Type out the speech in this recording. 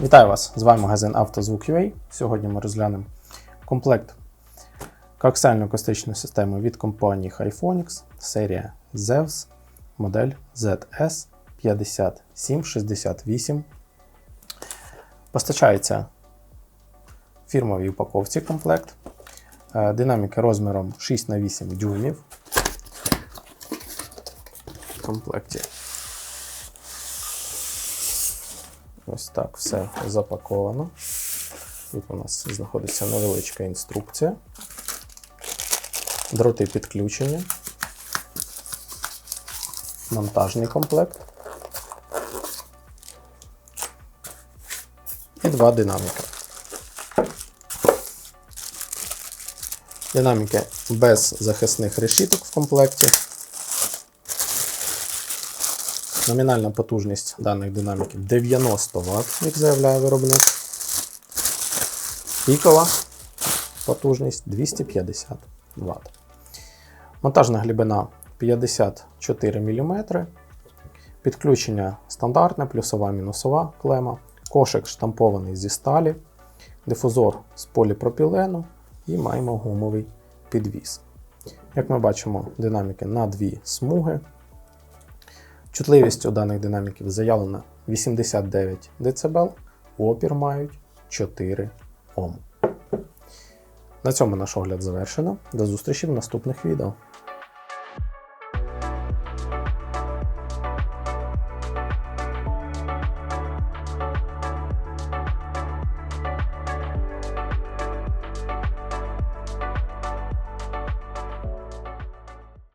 Вітаю вас! З вами магазин «Автозвук.UA». Сьогодні ми розглянемо комплект коаксіально-акустичної системи від компанії Hyphonics, серія ZEVS, модель ZS5768. Постачається фірмовій упаковці комплект. Е, Динаміки розміром 6х8 дюймів. В комплекті Ось так все запаковано. Тут у нас знаходиться невеличка інструкція. Дроти підключення. Монтажний комплект. І два динаміки. Динаміки без захисних решіток в комплекті. Номінальна потужність даних динаміків 90 Вт, як заявляє виробник. Пікова потужність 250 Вт. Монтажна глибина 54 мм. Підключення стандартне, плюсова мінусова клема. Кошик штампований зі сталі, дифузор з поліпропілену і маємо гумовий підвіс. Як ми бачимо, динаміки на дві смуги. Чутливість у даних динаміків заявлена 89 дБ, опір мають 4 Ом. На цьому наш огляд завершено. До зустрічі в наступних відео.